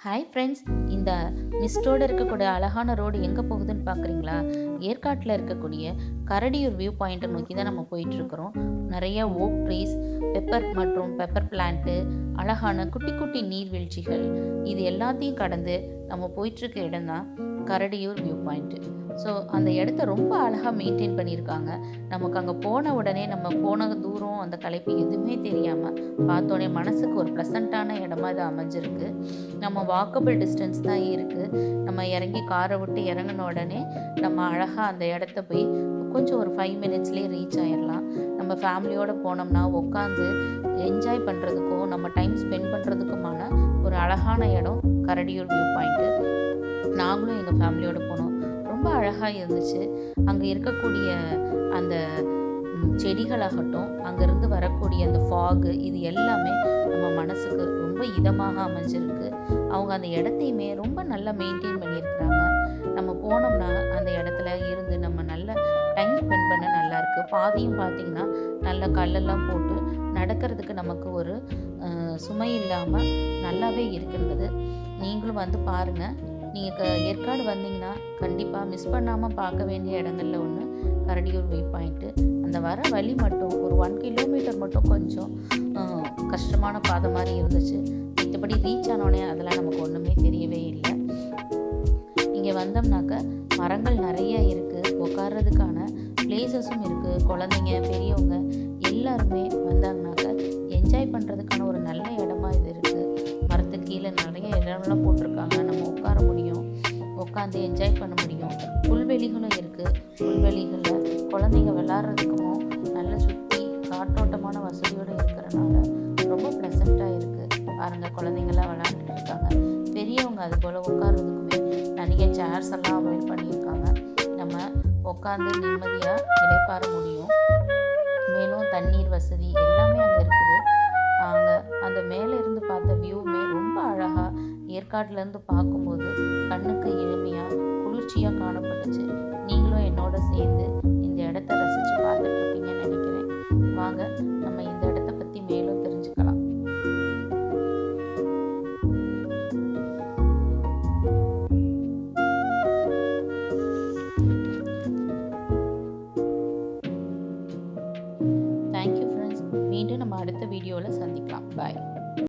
Hi friends இந்த மிஸ்டோடு இருக்கக்கூடிய அழகான ரோடு எங்கே போகுதுன்னு பார்க்குறீங்களா ஏற்காட்டில் இருக்கக்கூடிய கரடியூர் வியூ பாயிண்ட்டை நோக்கி தான் நம்ம போயிட்டுருக்குறோம். நிறைய ஓக் ட்ரீஸ் பெப்பர் மற்றும் பெப்பர் பிளான்ட்டு அழகான குட்டி குட்டி நீர்வீழ்ச்சிகள். இது எல்லாத்தையும் கடந்து நம்ம போயிட்டுருக்க இடம் தான் கரடியூர் வியூ பாயிண்ட்டு ஸோ அந்த இடத்த ரொம்ப அழகாக மெயின்டைன் பண்ணியிருக்காங்க. நமக்கு அங்கே போன உடனே நம்ம போன தூரம் அந்த கலைப்பு எதுவுமே தெரியாமல் பார்த்தோன்னே மனசுக்கு ஒரு ப்ளசண்ட்டான இடமா இது அமைஞ்சிருக்கு. நம்ம வாக்கபிள் டிஸ்டன்ஸ் தான் இருக்குது நம்ம இறங்கி காரை விட்டு இறங்கின உடனே நம்ம அழகாக அந்த இடத்த போய் கொஞ்சம் ஒரு ஃபைவ் மினிட்ஸ்லேயே ரீச் ஆயிடலாம் நம்ம ஃபேமிலியோடு போனோம்னா உட்காந்து என்ஜாய் பண்ணுறதுக்கும் நம்ம டைம் ஸ்பெண்ட் பண்ணுறதுக்குமான ஒரு அழகான இடம் கரடியூர் வியூ பாயிண்ட்டு நாங்களும் எங்கள் ஃபேமிலியோடு போனோம். ரொம்ப அழகாக இருந்துச்சு. அங்கே இருக்கக்கூடிய அந்த செடிகளாகட்டும் அங்கேருந்து வரக்கூடிய அந்த ஃபாகு இது எல்லாமே நம்ம மனசுக்கு ரொம்ப இதமாக அமைஞ்சிருக்கு. அவங்க அந்த இடத்தையுமே ரொம்ப நல்லா மெயின்டைன் பண்ணியிருக்கிறாங்க. நம்ம போனோம்னா அந்த இடத்துல இருந்து நம்ம நல்ல டைம் ஸ்பெண்ட் பண்ண நல்லாயிருக்கு பாதையும் பார்த்தீங்கன்னா நல்ல கல்லெல்லாம் போட்டு நடக்கிறதுக்கு நமக்கு ஒரு சுமை இல்லாமல் நல்லாவே இருக்கின்றது. நீங்களும் வந்து பாருங்கள் நீங்கள் ஏற்காடு வந்தீங்கன்னா கண்டிப்பாக மிஸ் பண்ணாமல் பார்க்க வேண்டிய இடங்களில் ஒன்று கரடியூர் வியூ பாயிண்ட்டு அந்த வர வழி மட்டும் ஒரு ஒன் கிலோமீட்டர் மட்டும் கொஞ்சம் கஷ்டமான பாதை மாதிரி இருந்துச்சு. மற்றபடி ரீச் ஆனோடனே அதெல்லாம் நமக்கு ஒன்றுமே தெரியவே இல்லை. இங்கே வந்தோம்னாக்க மரங்கள் நிறைய இருக்குது உட்கார்றதுக்கான பிளேசஸும் இருக்குது குழந்தைங்க பெரியவங்க எல்லாருமே வந்தாங்கனாக்க என்ஜாய் பண்ணுறதுக்கான ஒரு நல்ல இடமா இது இருக்குது மரத்துக்கு கீழே நிறைய இடம்லாம் போட்டிருக்காங்க. நம்ம உட்கார முடியும். உட்காந்து என்ஜாய் பண்ண முடியும். புல்வெளிகளும் இருக்குது புல்வெளிகளில் குழந்தைங்க விளாட்றதுக்கும் நல்ல சுற்றி காற்றோட்டமான வசதியோடு இருக்கிறனால ரொம்ப ப்ளசண்ட்டாக இருக்குது பாருங்கள் குழந்தைங்களாம் விளாண்டுட்டு இருக்காங்க. பெரியவங்க அது போல் உட்கார்றதுக்குமே நிறைய சேர்ஸ் எல்லாம் அவைல் பண்ணியிருக்காங்க. நம்ம உட்காந்து நிம்மதியாக இளைப்பாற முடியும். மேலும் தண்ணீர் வசதி எல்லாமே அங்கே இருக்குது. அங்கே அந்த மேலே இருந்து பார்த்த வியூவுமே ரொம்ப அழகாக ஏற்காட்டிலேருந்து பார்க்கும்போது கண்ணுக்கு இனிமையாக குளிர்ச்சியாக காணப்பட்டுச்சு. நீங்களும் என்னோட சேர்ந்து இந்த இடத்த ரசித்து பார்த்துட்ருப்பீங்கன்னு நினைக்கிறேன். வாங்க நம்ம இந்த இடத்த பற்றி மேலும் தெரிஞ்சுக்கலாம். thank you மீண்டும் நம்ம அடுத்த வீடியோவில் சந்திக்கலாம். பாய்